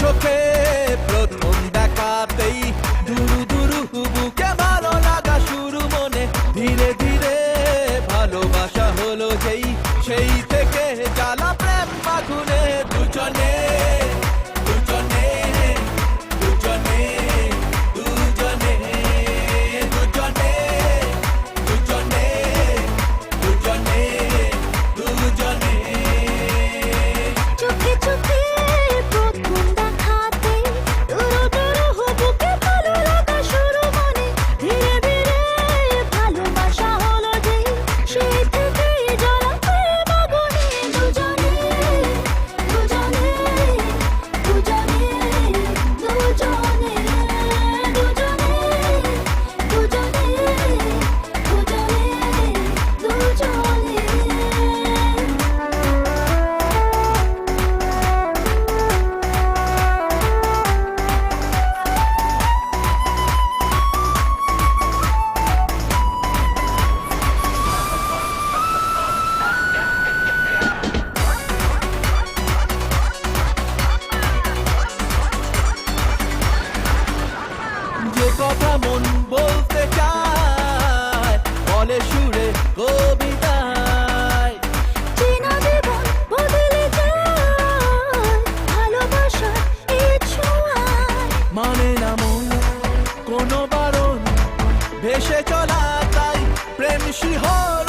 চোখে প্রথম দেখাতেই দুরু দুরু বুকে ভালো লাগা শুরু মনে। ধীরে ধীরে ভালোবাসা হলো সেই সেই থেকে জ্বালা প্রেম মাখুনে দুজনে। প্রেম শিহরণ